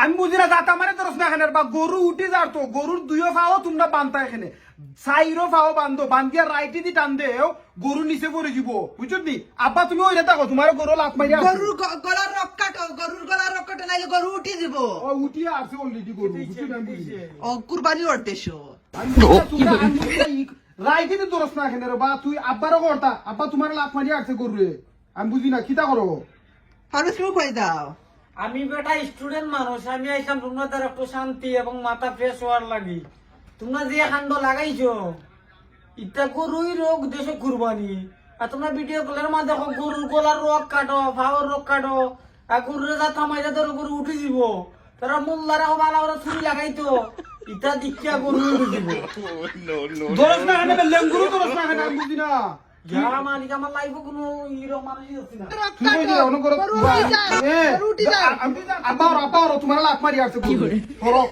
আমি বুঝি না যাতা মানে তোর এখানে বা গরু উঠে যার তো গরুর দুইও ফাও তোমরা বান্ধা এখানে। সাইরো ফাও বান্ধো বান্ধিয়া রাইটি দি টান দেও গরু নিচে পড়ে যাব বুঝছ নি? আব্বা তুমি ওই থাকো তোমার গরু লাভ আছে। গরুর গলার রক কাটো গরুর গলার রক কাটো নাইলে গরু উঠি দিব ও উঠিয়া আছে অলরেডি গরু না। ও কুরবানি রাইটি দি তোরস না এখানে বা তুই আব্বারও করতা আব্বা তোমার লাভ মারিয়া আছে গরুরে আমি বুঝি না কিতা করো? ফারুক তুমি কই দাও আমি বেটা স্টুডেন্ট মানুষ আমি আইসাম তোমাদের একটু শান্তি এবং মাথা ফ্রেশ হওয়ার লাগি। তোমরা যে কাণ্ড লাগাইছো ইটা গরুই রোগ দেশে কুরবানি। আর তোমরা ভিডিও কলের মা দেখো গরুর গলার রোগ কাটো ফাওয়ার রোগ কাটো আর গরুরে যা থামাইলে ধরো গরু উঠে যাব তারা মোল্লারা ভালো ওরা ছুরি লাগাইতো। ইটা দীক্ষা গরু উঠে দিব। তোরস না এখানে লেঙ্গুরু তোরস না আমি বুঝি না। যারা মালিক আমার লাইফে কোনো तोड़ মানুষই হচ্ছে না। রক